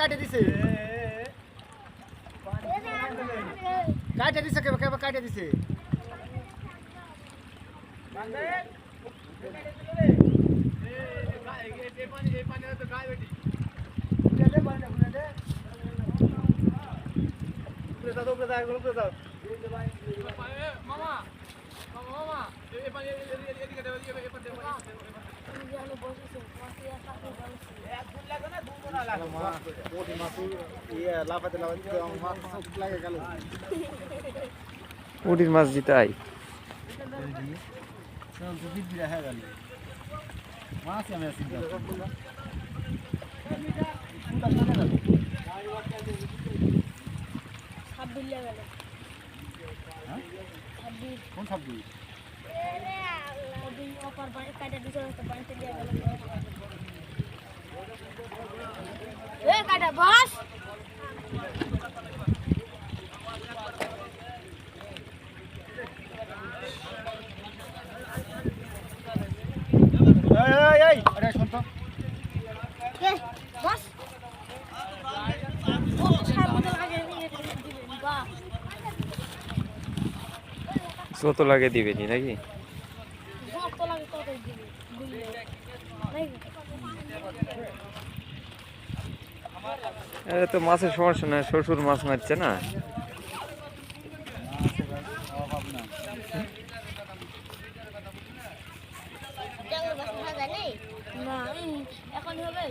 কাটে দিছে। কাটে দিছে কেবা কেবা কাটে দিছে? লাফাতে লাফাতে উডির মাছ জিতাই কোন ছাব্বিশ। অপার বাড়ি কাটা দিছে তো বাড়িতে দিয়ে গেল কাটা বস। এই এই এই। আরে শুন তো। এ বস। ও সামনে লাগে দিবেন বাহ। লাগে দিবেনি নাকি যত লাগে তত দিবেন বুঝলে এ তো মাছের সমস্যা না শ্বশুর মাছ মারছে না। না এখন হবে।